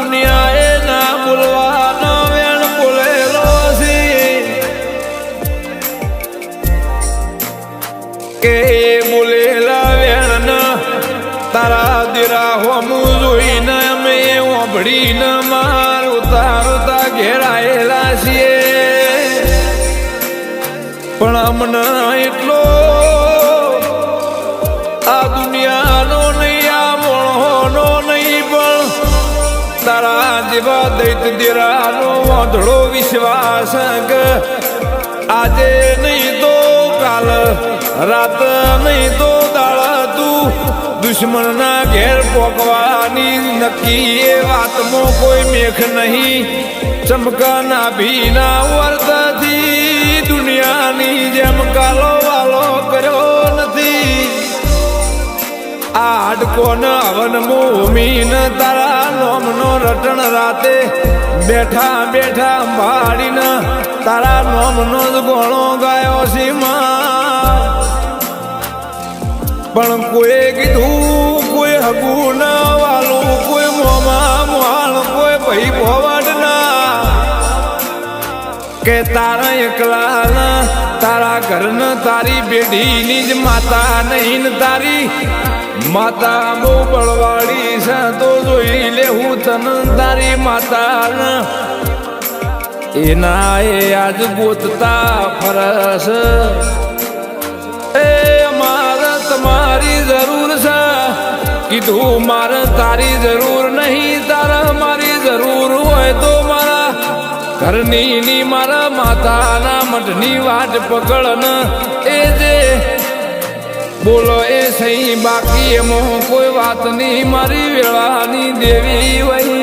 દુનિયા એ ના ભૂલવાનો વેણ ભૂલેલો કે ભૂલેલા વેણ તારા દીરા હોમું જોઈને અમે ઓભળીને માર ઉતાર ઉતા ઘેરાયેલા છીએ. પણ અમને એટલો તારા જેવા દૈત દીરાનો વાંધળો વિશ્વાસ આજે નહીં તો કાલ, રાત નહીં તો દાળ. તું દુશ્મનના ઘેર પોકવાની નક્કી એ વાતમાં કોઈ મેખ નહીં. ચમકાના ભીના વર્તથી દુનિયાની જેમ કાલો વાલો કર્યો નથી. આ હાડકોન હવન મોમીન તારા રટણ રાતે બેઠા બેઠા ભાડીને તારા નોમનો જ ગોણો ગાયો સીમા પણ કોઈ કીધું, કોઈ હગું ના વાલું કોઈ મોમાં મોહાણ, કોઈ ભાઈ ભોવાડ ના કે તારા એકલા તારા ઘરને તારી બેઢીની જ માતા નહીં તારી માતા બહુ બળવાળી છે તો જોઈ લેવું તન તારી માતા એના એ આજ ગોતતા ફરસ. એ મારે તમારી જરૂર છે. કીધું મારે તારી જરૂર નહીં, તારા મારી જરૂર હોય તો મારા ઘરની ની મારા માતાના મઠની વાટ પકડ ને એ જે બોલો એ સહી બાકી એમાં કોઈ વાત નહીં મારી વેળાની દેવી હોય